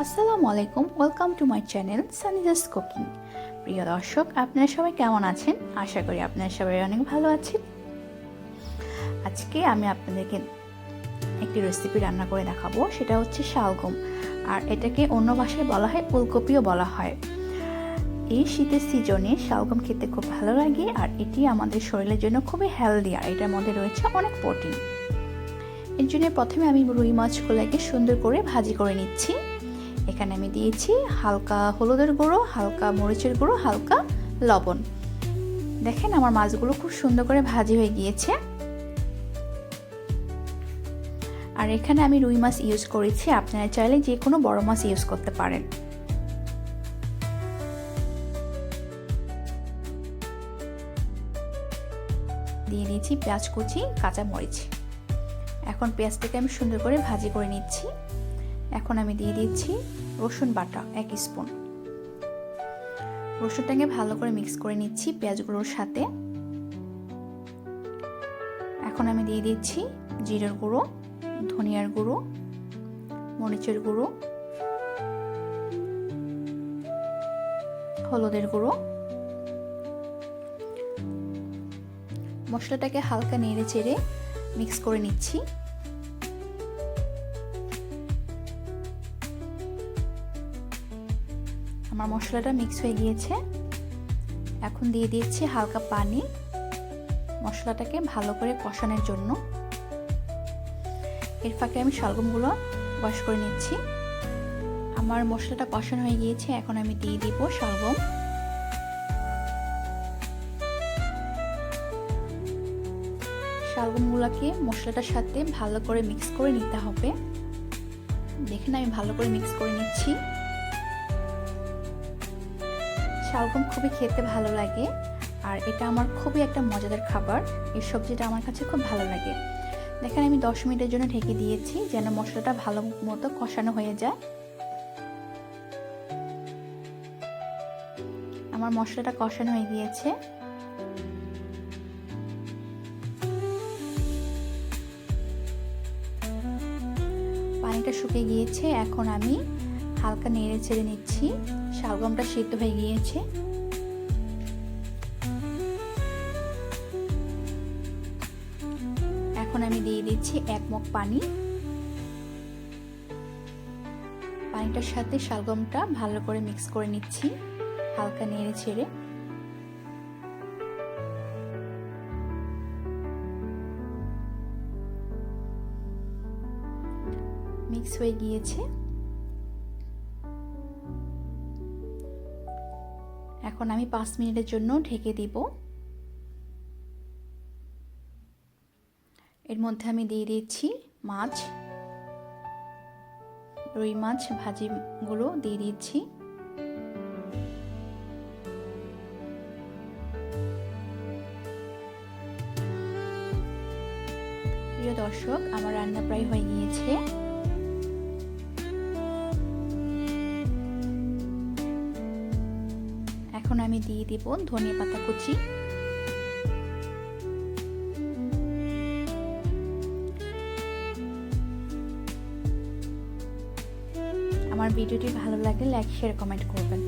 আসসালামু আলাইকুম welcome to my channel সানিজাস কুকিং প্রিয় দর্শক, আপনারা সবাই কেমন আছেন? আশা করি আপনারা সবাই অনেক ভালো আছেন। আজকে আমি আপনাদেরকে একটি রেসিপি রান্না করে দেখাবো, সেটা হচ্ছে শালগম। আর এটাকে অন্য ভাষায় বলা হয় ফুলকপিও বলা হয়। এই শীতের সিজনে শালগম খেতে খুব ভালো লাগে, আর এটি আমাদের শরীরের জন্য খুবই হেলদি আর এটার মধ্যে রয়েছে অনেক প্রোটিন এর জন্য প্রথমে আমি রুই মাছগুলোকে সুন্দর করে ভাজি করে নিচ্ছি। এখানে আমি দিয়েছি হালকা হলুদের গুঁড়ো, হালকা মরিচের গুঁড়ো, হালকা লবণ। দেখেন আমার মাছগুলো খুব সুন্দর করে ভাজি হয়ে গিয়েছে। আর এখানে আমি রুই মাছ ইউজ করেছি, আপনারা চাইলে যে কোনো বড় মাছ ইউজ করতে পারেন। দিয়ে দিয়েছি পেঁয়াজ কুচি, কাঁচা মরিচ। এখন পেঁয়াজটাকে আমি সুন্দর করে ভাজি করে নিচ্ছি। এখন আমি দিয়ে দিচ্ছি রসুন বাটা, এক স্পুন। রসুনটাকে ভালো করে মিক্স করে নিচ্ছি পেঁয়াজগুলোর সাথে। এখন আমি দিয়ে দিচ্ছি জিরের গুঁড়ো, ধনিয়ার গুঁড়ো, মরিচের গুঁড়ো, হলুদের গুঁড়ো। মশলাটাকে হালকা নেড়ে চেড়ে মিক্স করে নিচ্ছি। আমার মশলাটা মিক্স হয়ে গিয়েছে। এখন দিয়ে দিয়েছি হালকা পানি। মশলাটাকে ভালো করে কষানোর জন্য। এর ফাঁকে আমি শালগমগুলো ওয়াশ করে নিচ্ছি। আমার মশলাটা কষানো হয়ে গিয়েছে, এখন আমি দিয়ে দিব শালগম শালগমগুলোকে মশলাটার সাথে ভালো করে মিক্স করে নিতে হবে। দেখেন আমি ভালো করে মিক্স করে নিচ্ছি। শালগম খুবই খেতে ভালো লাগে আর এটা আমার খুবই একটা মজাদার খাবার। এই সবজিটা আমার কাছে খুব ভালো লাগে। দেখেন আমি দশ মিনিটের জন্য ঢেকে দিয়েছি যেন মশলাটা ভালো মতো কষানো হয়ে যায়। আমার মশলাটা কষানো হয়ে গিয়েছে। পানিটা শুকিয়ে গিয়েছে, এখন আমি হালকা নেড়ে ছেড়ে নিচ্ছি। শালগমটা সিদ্ধ হয়ে গিয়েছে। এখন আমি দিয়ে দিচ্ছি এক মগ পানি। পানিটার সাথে শালগমটা ভালো করে মিক্স করে নিচ্ছি, হালকা নেড়ে ছেড়ে মিক্স হয়ে গিয়েছে। এখন আমি পাঁচ মিনিটের জন্য ঢেকে দিব। এর মধ্যে আমি দিয়ে দিচ্ছি মাছ। রুই মাছ ভাজিগুলো দিয়ে দিচ্ছি। প্রিয় দর্শক, আমার রান্না প্রায় হয়ে গিয়েছে। এখন আমি দিয়ে দিব ধনে পাতা কুচি। আমার ভিডিওটি ভালো লাগলে লাইক শেয়ার কমেন্ট করবেন।